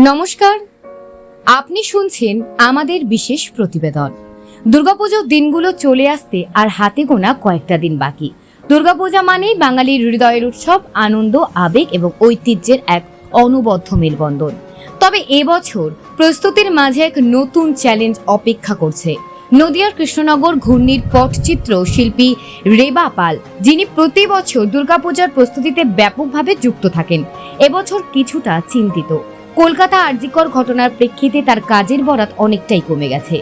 নমস্কার। আপনি শুনছেন আমাদের বিশেষ প্রতিবেদন। দুর্গাপুজোর দিনগুলো চলে আসতে আর হাতে গোনা কয়েকটা দিন বাকি। দুর্গাপূজা মানেই বাঙালির হৃদয়ের উৎসব, আনন্দ, আবেগ এবং ঐতিহ্যের এক অনবদ্য মেলবন্ধন। তবে এবছর প্রস্তুতির মাঝে এক নতুন চ্যালেঞ্জ অপেক্ষা করছে। নদিয়ার কৃষ্ণনগর ঘূর্ণির পটচিত্র শিল্পী রেবা পাল, যিনি প্রতি বছর দুর্গাপূজার প্রস্তুতিতে ব্যাপকভাবে যুক্ত থাকেন। এবছর কিছুটা চিন্তিত। কলকাতা আরজিকর ঘটনার প্রেক্ষিতে তার কাজের বরাত অনেকটাই কমে গেছে।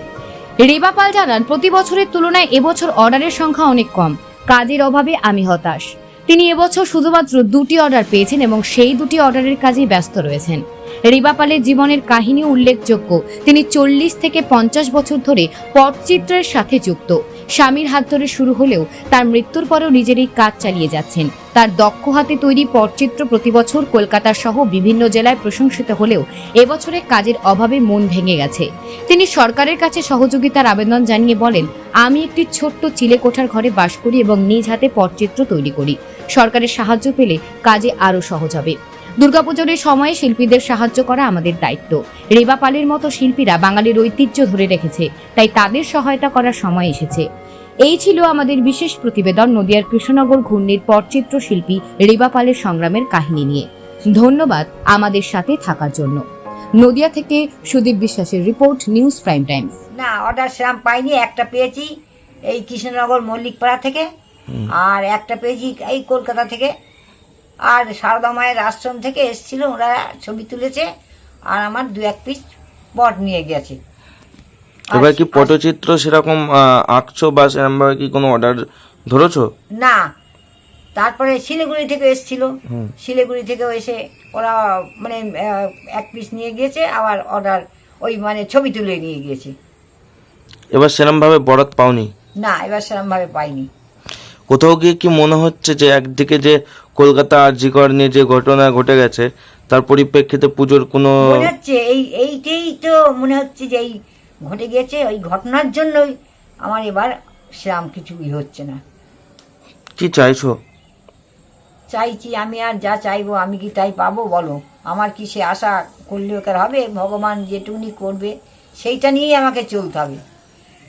রেবা পাল জানান, প্রতি বছরের তুলনায় এবছর অর্ডারের সংখ্যা অনেক কম। কাজের অভাবে আমি হতাশ। তিনি এবছর শুধুমাত্র দুটি অর্ডার পেয়েছেন এবং সেই দুটি অর্ডারের কাজে ব্যস্ত রয়েছেন। রিবা পালের জীবনের কাহিনী উল্লেখযোগ্য। তিনি চল্লিশ থেকে পঞ্চাশ বছর ধরে পটচিত্রের সাথে যুক্ত। স্বামীর হাত ধরে শুরু হলেও তার মৃত্যুর পরেও নিজের এই কাজ চালিয়ে যাচ্ছেন। তার দক্ষ হাতে তৈরি পটচিত্র প্রতি বছর কলকাতা সহ বিভিন্ন জেলায় প্রশংসিত হলেও এবছরে কাজের অভাবে মন ভেঙে গেছে। তিনি সরকারের কাছে সহযোগিতার আবেদন জানিয়ে বলেন, আমি একটি ছোট্ট চিলেকোঠার ঘরে বাস করি এবং নিজ হাতে পটচিত্র তৈরি করি। সরকারের সাহায্য পেলে কাজে আরও সহজ হবে। দুর্গাপুজোর এই সময়ে শিল্পীদের সাহায্য করা আমাদের দায়িত্ব। রেবা পালের মতো শিল্পীরা বাঙালির ঐতিহ্য ধরে রেখেছে তাই তাদের সহায়তা করার সময় এসেছে। এই ছিল আমাদের বিশেষ প্রতিবেদন নদিয়ার কৃষ্ণনগর ঘূর্ণির পটচিত্র শিল্পী রেবা পালের সংগ্রামের কাহিনী নিয়ে। ধন্যবাদ আমাদের সাথে থাকার জন্য। নদিয়া থেকে সুদীপ বিশ্বাসের রিপোর্ট নিউজ প্রাইম টাইমস না অর্ডার সেরাম পাইনি একটা পেয়েছি এই কৃষ্ণনগর মল্লিকপাড়া থেকে। আর একটা পেয়েছি এই কলকাতা থেকে। আর সারদা মায়ের আশ্রম থেকে এসেছিল ওরা ছবি তুলেছে আর আমার দু এক পিস পট নিয়ে গেছে। এবার কি পটচিত্র সেরকম আঁকছো বা সেরকমভাবে কি কোনো অর্ডার ধরেছো? না। তারপরে শিলিগুড়ি থেকে এসেছিল। শিলিগুড়ি থেকেও এসে ওরা মানে এক পিস নিয়ে গিয়েছে আবার অর্ডার ওই মানে ছবি তুলে নিয়ে গিয়েছে এবার সেরকমভাবে বরাত পাওনি? না এবার সেরমভাবে পাইনি। কোথাও গিয়ে কি মনে হচ্ছে যে একদিকে যে কলকাতা আরজিকর নিয়ে যে ঘটনা ঘটে গেছে তার পরিপ্রেক্ষিতে পুজোর কোনো মনে হচ্ছে এই এইটাই তো মনে হচ্ছে যে এই ঘটে গিয়েছে ওই ঘটনার জন্যই আমার এবার সেরাম কিছুই হচ্ছে না। কি চাইছো? চাইছি আমি আর যা চাইব আমি কি তাই পাবো বলো? আমার কি সে আশা করলে কার হবে? ভগবান যেটুকুনি করবে সেইটা নিয়েই আমাকে চলতে হবে।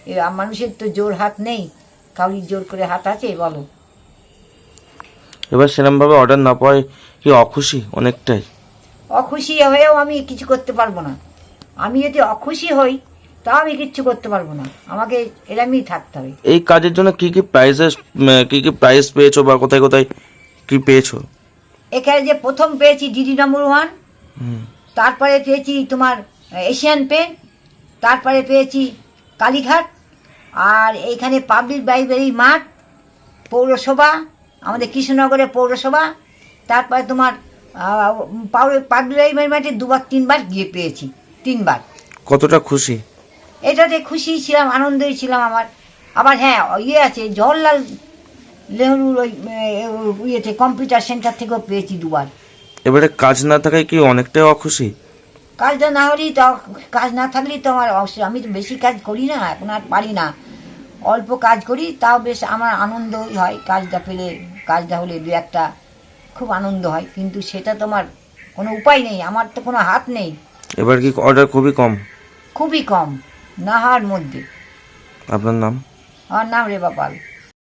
এ মানুষের তো জোর হাত নেই কাউরির জোর করে হাত আছে বলো। এবার সেরকমভাবে অর্ডার না পাওয়ায় কি অখুশি অনেকটাই। অখুশি হয়েও আমি কিছু করতে পারব না। আমি যদি অখুশি হই তাও আমি কিচ্ছু করতে পারব না। আমাকে এরমই থাকতে হবে। এই কাজের জন্য কি কি প্রাইজেস কি কি প্রাইজ পেয়েছ বা কোথায় কোথায় কি পেয়েছ? এখানে যে প্রথম পেয়েছি ডিডি নম্বর ওয়ান। তারপরে পেয়েছি তোমার এশিয়ান পেন তারপরে পেয়েছি কালীঘাট আর এইখানে পাবলিক লাইব্রেরি মাঠ পৌরসভা আমাদের কৃষ্ণনগরে পৌরসভা তারপরে তোমার পাবলিক মাঠে দুবার তিনবার গিয়ে পেয়েছি তিনবার। কতটা খুশি? এটাতে খুশি ছিলাম আনন্দই ছিলাম আমার। আবার হ্যাঁ ইয়ে আছে জওহরলাল নেহরুর ওই ইয়েতে কম্পিউটার সেন্টার থেকেও পেয়েছি দুবার। এবারে কাজ না থাকায় কি অনেকটাই অখুশি? কাজটা না হলেই তো কাজ না থাকলেই তো আমার অবশ্যই আমি তো বেশি কাজ করি না এখন আর পারি না। অল্প কাজ করি তাও বেশ আমার আনন্দই হয়। কাজটা পেলে কাজটা হলে দু একটা খুব আনন্দ হয় কিন্তু সেটা তোমার কোনো উপায় নেই আমার তো কোনো হাত নেই। এবার কি অর্ডার খুবই কম? খুবই কম নাহার মধ্যে। আপনার নাম? আমার নাম রেবা পাল।